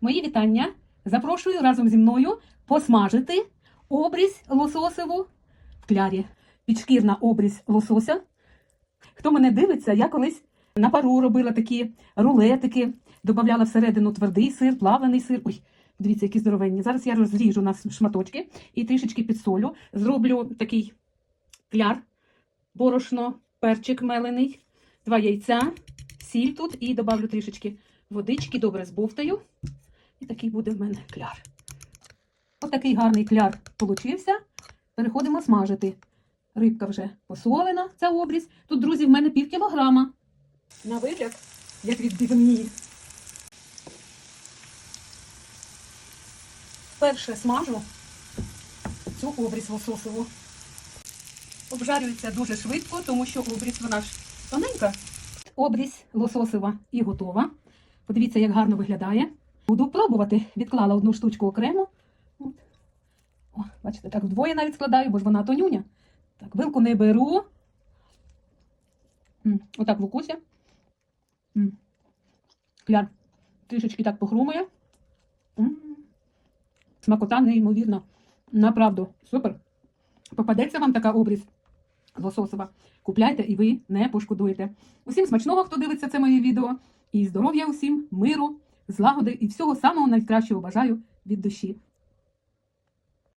Мої вітання. Запрошую разом зі мною посмажити обрізь лососеву в клярі. Підшкірна обрізь лосося. Хто мене дивиться, я колись на пару робила такі рулетики, додавала всередину твердий сир, плавлений сир. Ой, дивіться, які здоровенні. Зараз я розріжу на шматочки і трішечки підсолю. Зроблю такий кляр, борошно, перчик мелений, два яйця, сіль тут і добавлю трішечки водички, добре збовтаю. І такий буде в мене кляр. Ось такий гарний кляр получився. Переходимо смажити. Рибка вже посолена, це обріз. Тут, друзі, в мене пів кілограма. На вигляд, як відбивні. Перше смажу цю обріз лососову. Обжарюється дуже швидко, тому що обріз вона ж тоненька. Обріз лососова і готова. Подивіться, як гарно виглядає. Буду пробувати. Відклала одну штучку окремо. О, бачите, так вдвоє навіть складаю, бо ж вона тонюня. Так, вилку не беру. Отак лукуся. М. Кляр трішечки так похрумує. Смакота неймовірна. Направду, супер. Попадеться вам така обріз лососова. Купляйте і ви не пошкодуєте. Усім смачного, хто дивиться це моє відео. І здоров'я усім, миру, злагоди і всього самого найкращого бажаю від душі.